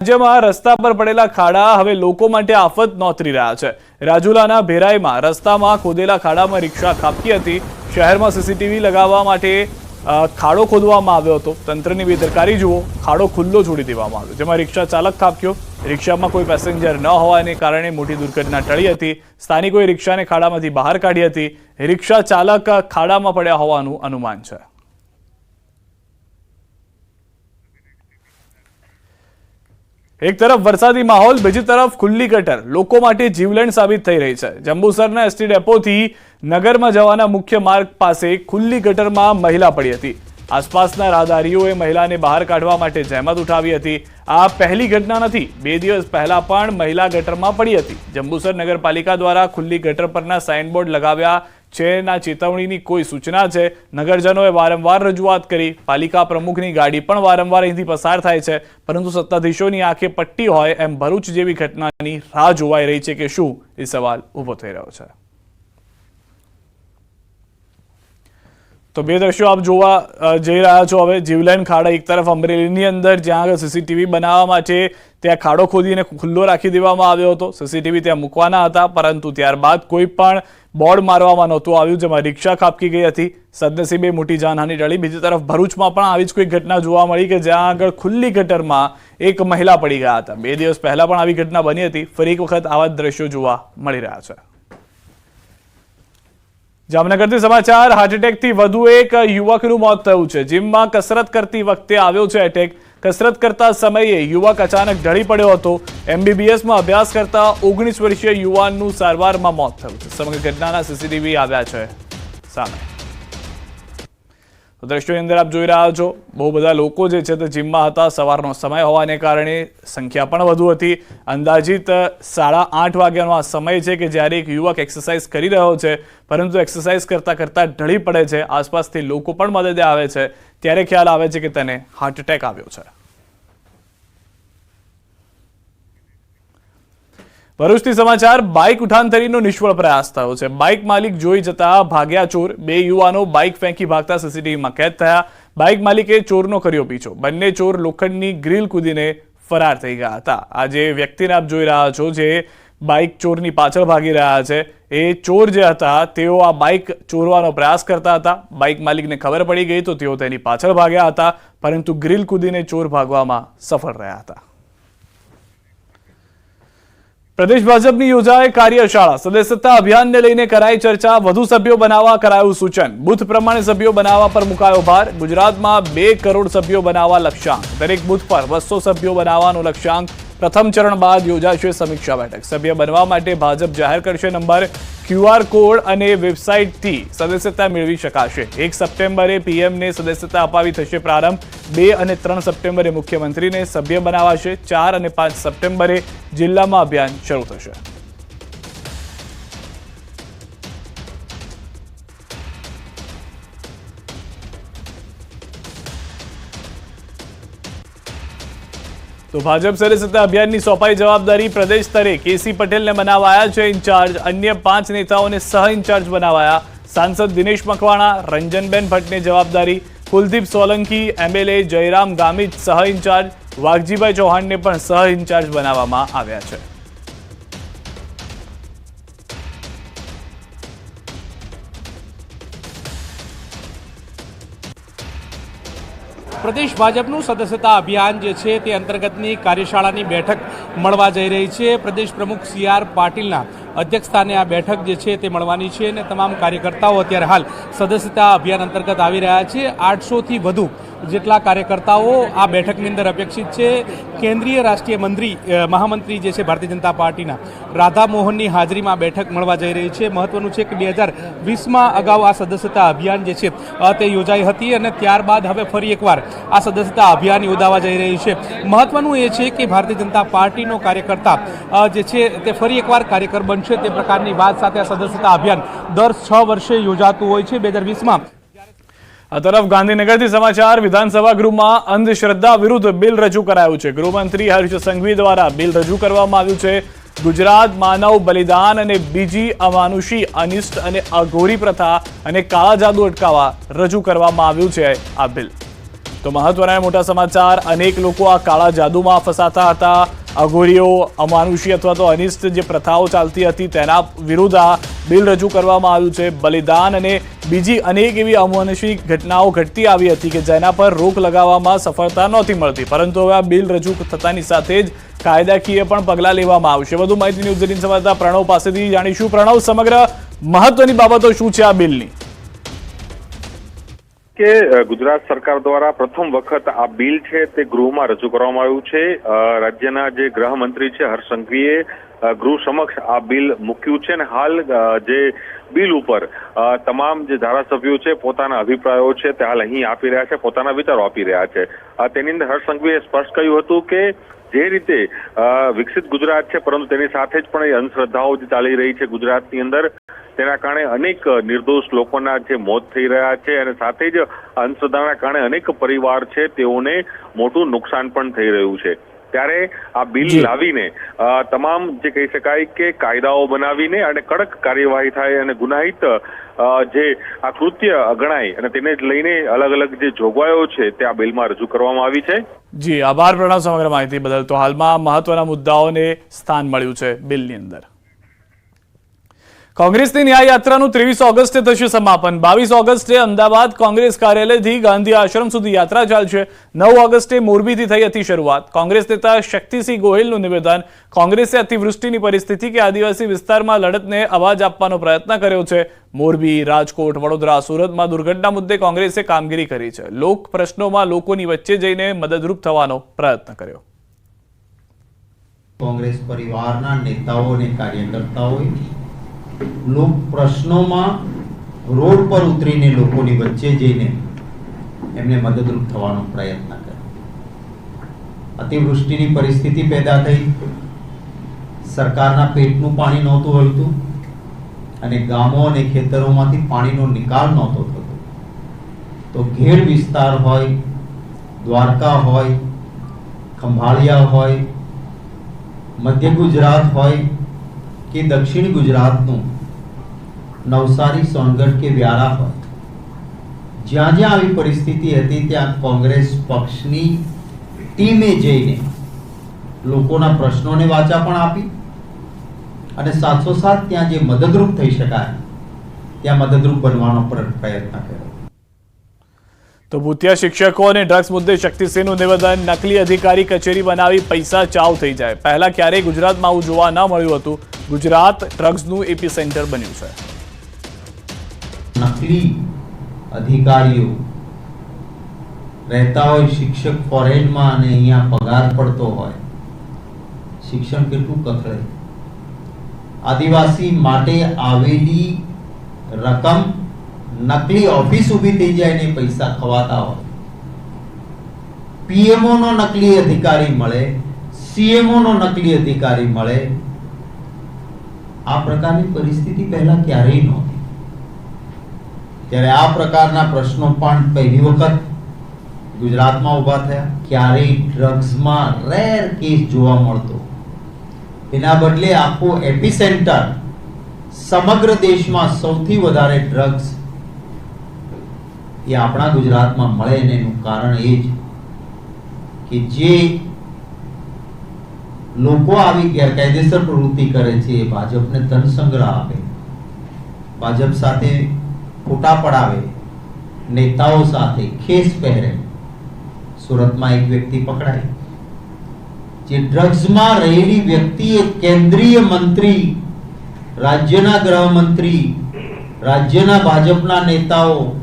રાજ્યમાં રસ્તા પર પડેલા ખાડા હવે લોકો માટે આફત નોતરી રહ્યા છે. રાજુલાના ભેરાઈમાં રસ્તામાં ખોદેલા ખાડામાં રિક્ષા ખાબકી હતી. શહેરમાં સીસીટીવી લગાવવા માટે ખાડો ખોદવામાં આવ્યો હતો. તંત્રની બેદરકારી જુઓ, ખાડો ખુલ્લો છોડી દેવામાં આવ્યો. જેમાં રિક્ષા ચાલક ખાબક્યો. રિક્ષામાં કોઈ પેસેન્જર ન હોવાને કારણે મોટી દુર્ઘટના ટળી હતી. સ્થાનિકોએ રિક્ષાને ખાડામાંથી બહાર કાઢી હતી. રિક્ષા ચાલક ખાડામાં પડ્યા હોવાનું અનુમાન છે. એક તરફ વરસાદી માહોલ, બીજી તરફ ખુલ્લી ગટર. લોકો માટે જીવલેણ સાબિત થઈ રહી છે. જંબુસરના એસટી ડેપોથી નગરમાં જવાના મુખ્ય માર્ગ પાસે ખુલ્લી ગટરમાં મહિલા પડી હતી. આસપાસના રાહદારીઓએ મહિલાને બહાર કાઢવા માટે જહેમત ઉઠાવી હતી. આ પહેલી ઘટના નથી, બે દિવસ પહેલા પણ મહિલા ગટરમાં પડી હતી. જંબુસર નગરપાલિકા દ્વારા ખુલ્લી ગટર પરના સાઇનબોર્ડ લગાવ્યા છે ના ચેતવણીની કોઈ સૂચના છે? નગરજનોએ વારંવાર રજૂઆત કરી. પાલિકા પ્રમુખની ગાડી પણ વારંવાર અહીંથી પસાર થાય છે. પરંતુ સત્તાધીશોની આંખે પટ્ટી હોય એમ ભરૂચ જેવી ઘટનાની રાહ જોવાઈ રહી છે કે શું? એ સવાલ ઊભો થઈ રહ્યો છે. તો બે દ્રશ્યો આપ જોવા જઈ રહ્યા છો. હવે જીવલેન ખાડા એક તરફ અમરેલીની અંદર, જ્યાં આગળ સીસીટીવી બનાવવા માટે ત્યાં ખાડો ખોદીને ખુલ્લો રાખી દેવામાં આવ્યો હતો. સીસીટીવી ત્યાં મૂકવાના હતા, પરંતુ ત્યારબાદ કોઈ પણ બોર્ડ મારવામાં નહોતું આવ્યું, જેમાં રિક્ષા ખાબકી ગઈ હતી. સદનસીબે મોટી જાનહાની ટળી. બીજી તરફ ભરૂચમાં પણ આવી જ કોઈ ઘટના જોવા મળી કે જ્યાં આગળ ખુલ્લી ગટરમાં એક મહિલા પડી ગયા હતા. બે દિવસ પહેલા પણ આવી ઘટના બની હતી. ફરી એક વખત આવા દ્રશ્યો જોવા મળી રહ્યા છે. જામનગરથી સમાચાર હાર્ટ એટેકથી વધુ એક યુવકનું મોત થયું છે. જીમમાં કસરત કરતી વખતે આવ્યો છે એટેક કસરત કરતા સમયે યુવક અચાનક ઢળી પડ્યો હતો. એમબીબીએસમાં અભ્યાસ કરતા ઓગણીસ વર્ષીય યુવાનનું સારવારમાં મોત થયું છે. સમગ્ર ઘટનાના સીસીટીવી આવ્યા છે સામે. તો દ્રશ્યોની અંદર આપ જોઈ રહ્યા છો, બહુ બધા લોકો જે છે તે જીમમાં હતા. સવારનો સમય હોવાને કારણે સંખ્યા પણ વધુ હતી. અંદાજિત સાડા આઠ વાગ્યાનો આ સમય છે કે જ્યારે એક યુવક એક્સરસાઇઝ કરી રહ્યો છે, પરંતુ એક્સરસાઇઝ કરતાં કરતાં ઢળી પડે છે. આસપાસથી લોકો પણ મદદે આવે છે. ત્યારે ખ્યાલ આવે છે કે તેને હાર્ટ એટેક આવ્યો છે. ભરૂચથી સમાચાર, બાઇક ઉઠાંતરીનો નિષ્ફળ પ્રયાસ થયો છે. બાઇક માલિક જોઈ જતા ભાગ્યા ચોર. બે યુવાનો બાઇક ફેંકી ભાગતા સીસીટીવીમાં કેદ થયા. બાઇક માલિકે ચોરનો કર્યો પીછો. બંને ચોર લોખંડની ગ્રીલ કૂદીને ફરાર થઈ ગયા હતા. આ જે વ્યક્તિને આપ જોઈ રહ્યા છો જે બાઇક ચોરની પાછળ ભાગી રહ્યા છે. એ ચોર જે હતા, તેઓ આ બાઇક ચોરવાનો પ્રયાસ કરતા હતા. બાઇક માલિકને ખબર પડી ગઈ તો તેઓ તેની પાછળ ભાગ્યા હતા, પરંતુ ગ્રીલ કૂદીને ચોર ભાગવામાં સફળ રહ્યા હતા. પ્રદેશ ભાજપની યોજાય કાર્યશાળા સદસ્યતા અભિયાનને લઈને કરાઈ ચર્ચા, વધુ સભ્યો બનાવવા કરાયું સૂચન. બુથ પ્રમાણે સભ્યો બનાવવા પર મુકાયો ભાર. ગુજરાતમાં બે કરોડ સભ્યો બનાવવા લક્ષ્યાંક. દરેક બુથ પર બસો સભ્યો બનાવવાનો લક્ષ્યાંક પ્રથમ ચરણ બાદ યોજાશે સમીક્ષા બેઠક. સભ્ય બનવા માટે ભાજપ જાહેર કરશે નંબર ક્યુઆર કોડ અને વેબસાઇટથી સદસ્યતા મેળવી શકાશે. એક સપ્ટેમ્બરે પીએમને સદસ્યતા અપાવી થશે પ્રારંભ. બે અને ત્રણ સપ્ટેમ્બરે મુખ્યમંત્રીને સભ્ય બનાવાશે. ચાર અને પાંચ સપ્ટેમ્બરે જિલ્લામાં અભિયાન શરૂ થશે. તો ભાજપ સદસ્યતા અભિયાનની સોંપાઈ જવાબદારી પ્રદેશ સ્તરે કેસી પટેલને બનાવાયા છે ઇન્ચાર્જ અન્ય પાંચ નેતાઓને સહ ઇન્ચાર્જ બનાવાયા. સાંસદ દિનેશ મકવાણા, રંજનબેન ભટ્ટને જવાબદારી, કુલદીપ સોલંકી, એમએલએ જયરામ ગામિત સહ ઇન્ચાર્જ, વાઘજીભાઈ ચૌહાણને પણ સહ ઇન્ચાર્જ બનાવવામાં આવ્યા છે. પ્રદેશ ભાજપનું સદસ્યતા અભિયાન જે છે તે અંતર્ગતની કાર્યશાળાની બેઠક મળવા જઈ રહી છે. પ્રદેશ પ્રમુખ સી આર પાટીલના અધ્યક્ષસ્થાને આ બેઠક જે છે તે મળવાની છે અને તમામ કાર્યકર્તાઓ અત્યારે હાલ સદસ્યતા અભિયાન અંતર્ગત આવી રહ્યા છે. આઠસોથી વધુ જેટલા કાર્યકર્તાઓ આ બેઠકની અંદર અપેક્ષિત છે, કેન્દ્રીય રાષ્ટ્રીય મંત્રી મહામંત્રી જે છે ભારતીય જનતા પાર્ટીના, રાધા મોહનની હાજરીમાં બેઠક મળવા જઈ રહી છે. મહત્વનું છે કે બે હજાર વીસમાં અગાઉ આ સદસ્યતા અભિયાન જે છે તે યોજાઈ હતી અને ત્યારબાદ હવે ફરી એકવાર આ સદસ્યતા અભિયાન યોજાવા જઈ રહ્યું છે. મહત્વનું એ છે કે ભારતીય જનતા પાર્ટીનો કાર્યકર્તા જે છે તે ફરી એકવાર કાર્યકર બનશે. તે પ્રકારની વાત સાથે આ સદસ્યતા અભિયાન દર છ વર્ષે યોજાતું હોય છે. બે હજાર વીસમાં આ તરફ ગાંધીનગરથી સમાચાર, વિધાનસભા ગૃહમાં અંધશ્રદ્ધા વિરુદ્ધ બિલ રજૂ કરાયું છે. ગૃહમંત્રી હર્ષ સંઘવી દ્વારા બિલ રજૂ કરવામાં આવ્યું છે. ગુજરાત માનવ બલિદાન અને બીજી અમાનુષી, અનિષ્ટ અને અઘોરી પ્રથા અને કાળા જાદુ અટકાવવા રજૂ કરવામાં આવ્યું છે આ બિલ. તો મહત્વના મોટા સમાચાર. અનેક લોકો આ કાળા જાદુમાં ફસાતા હતા. અઘોરીઓ, અમાનુષી અથવા તો અનિષ્ટ જે પ્રથાઓ ચાલતી હતી તેના વિરુદ્ધ આ બિલ રજૂ કરવામાં આવ્યું છે. બલિદાન અને બીજી અનેક એવી અમાનુષી ઘટનાઓ ઘટતી આવી હતી કે જેના પર રોક લગાવવામાં સફળતા નહોતી મળતી. પરંતુ હવે આ બિલ રજૂ થતાની સાથે જ કાયદાકીય પણ પગલાં લેવામાં આવશે. વધુ માહિતી ન્યૂઝ એટીન સંવાદદાતા પ્રણવ પાસેથી જાણીશું. પ્રણવ, સમગ્ર મહત્વની બાબતો શું છે આ બિલની? કે ગુજરાત સરકાર દ્વારા પ્રથમ વખત આ બિલ છે તે ગૃહમાં રજૂ કરવામાં આવ્યું છે. રાજ્યના જે ગૃહમંત્રી છે હર્ષ સંઘવીએ ગૃહ સમક્ષ આ બિલ મૂક્યું છે અને હાલ જે બિલ ઉપર તમામ જે ધારાસભ્યો છે, પોતાના અભિપ્રાયો છે તે હાલ અહીં આપી રહ્યા છે, પોતાના વિચારો આપી રહ્યા છે. તેની અંદર હર્ષ સંઘવીએ સ્પષ્ટ કહ્યું હતું કે, જે રીતે વિકસિત ગુજરાત છે, પરંતુ તેની સાથે જ પણ એ અંધશ્રદ્ધાઓ જે ચાલી રહી છે ગુજરાતની અંદર તેના કારણે અનેક નિર્દોષ લોકોના જે મોત થઈ રહ્યા છે અને સાથે જ અંધશ્રદ્ધાના કારણે અનેક પરિવાર છે તેઓને મોટું નુકસાન પણ થઈ રહ્યું છે. ત્યારે આ બિલ લાવીને તમામ જે કહી શકાય કે કાયદાઓ બનાવીને અને કડક કાર્યવાહી થાય અને ગુનાહિત જે આ કૃત્ય ગણાય અને તેને લઈને અલગ અલગ જે જોગવાઈઓ છે તે આ બિલમાં રજૂ કરવામાં આવી છે. જી આભાર પ્રણવ સમગ્ર માહિતી બદલ. તો હાલમાં મહત્વના મુદ્દાઓને સ્થાન મળ્યું છે બિલની અંદર. કોંગ્રેસની ન્યાયયાત્રાનું ત્રેવીસ ઓગસ્ટે થશે સમાપન. બાવીસ ઓગસ્ટે અમદાવાદ કોંગ્રેસ કાર્યાલયથી ગાંધી આશ્રમ સુધી યાત્રા ચાલશે. નવ ઓગસ્ટે મોરબીથી થઈ હતી શરૂઆત. કોંગ્રેસ નેતા શક્તિસિંહ ગોહિલનું નિવેદન. કોંગ્રેસે અતિવૃષ્ટિની પરિસ્થિતિ કે આદિવાસી વિસ્તારમાં લડતને અવાજ આપવાનો પ્રયત્ન કર્યો છે. મોરબી, રાજકોટ, વડોદરા, સુરતમાં દુર્ઘટના મુદ્દે કોંગ્રેસે કામગીરી કરી છે. લોક પ્રશ્નોમાં લોકોની વચ્ચે જઈને મદદરૂપ થવાનો પ્રયત્ન કર્યો. કોંગ્રેસ પરિવારના નેતાઓ અને કાર્યકર્તાઓએ લોક પ્રશ્નોમાં રોડ પર ઉતરીને લોકોની વચ્ચે જઈને એમને મદદરૂપ થવાનો પ્રયત્ન કર્યો. અતિવૃષ્ટિની પરિસ્થિતિ પેદા થઈ. સરકારના પેટનું પાણી નહોતું હલતું અને ગામો અને ખેતરોમાંથી પાણીનો નિકાલ નહોતો થતો. તો ઘેડ વિસ્તાર હોય, દ્વારકા હોય, ખંભાળિયા હોય, મધ્ય ગુજરાત હોય કે દક્ષિણ ગુજરાતનું નવસારી, સોનગઢ કે વ્યારા હોય. જ્યાં જ્યાં આવી પરિસ્થિતિ હતી, ત્યાં કોંગ્રેસ પક્ષની ટીમે જઈને લોકોના પ્રશ્નોને વાચા પણ આપી અને સાથોસાથ ત્યાં જે મદદરૂપ થઈ શકાય, ત્યાં મદદરૂપ બનવાનો પ્રયત્ન કર્યો. તો ભૂતિયા શિક્ષકો અને ડ્રગ્સ મુદ્દે શક્તિસિંહનું નિવેદન, નકલી અધિકારી કચેરી બનાવી પૈસા ચાવ થઈ જાય. પહેલા ક્યારેય ગુજરાતમાં આવું જોવા ન મળ્યું હતું. ગુજરાત ડ્રગ્સનું એપી સેન્ટર બન્યું છે. નકલી અધિકારીઓ રહેતા હોય, શિક્ષક ફોરેનમાં અને અહીંયા પગાર પડતો હોય, શિક્ષણ કેટલું કથળે. આદિવાસી માટે આવેલી રકમ નકલી ઓફિસ ઊભી થઈ જાય ને પૈસા ખવાતા હોય. પીએમઓ નો નકલી અધિકારી મળે સીએમઓ નો નકલી અધિકારી મળે આ પ્રકારની પરિસ્થિતિ પહેલા ક્યારેય નહોતી. ત્યારે આ પ્રકારના પ્રશ્નો પણ પહેલી વખત ગુજરાતમાં ઊભા થયા. ક્યારેય ડ્રગ્સમાં રેર કેસ જોવા મળતો. એના બદલે આખું એપિસેન્ટર સમગ્ર દેશમાં સૌથી વધારે ડ્રગ્સ એ આપણા ગુજરાતમાં મળે એનું કારણ એ જ કે જે લોકો આવી ગેરકાયદેસર પ્રવૃત્તિ કરે છે, ભાજપને ધન સંગ્રહ આપે. ભાજપ સાથે ફોટા પડાવે, નેતાઓ સાથે ખેસ પહેરે, સુરતમાં એક વ્યક્તિ પકડાઈ જે ડ્રગ્સમાં રહેલી વ્યક્તિએ કેન્દ્રીય મંત્રી, રાજ્યના ગૃહમંત્રી, રાજ્યના ભાજપના નેતાઓ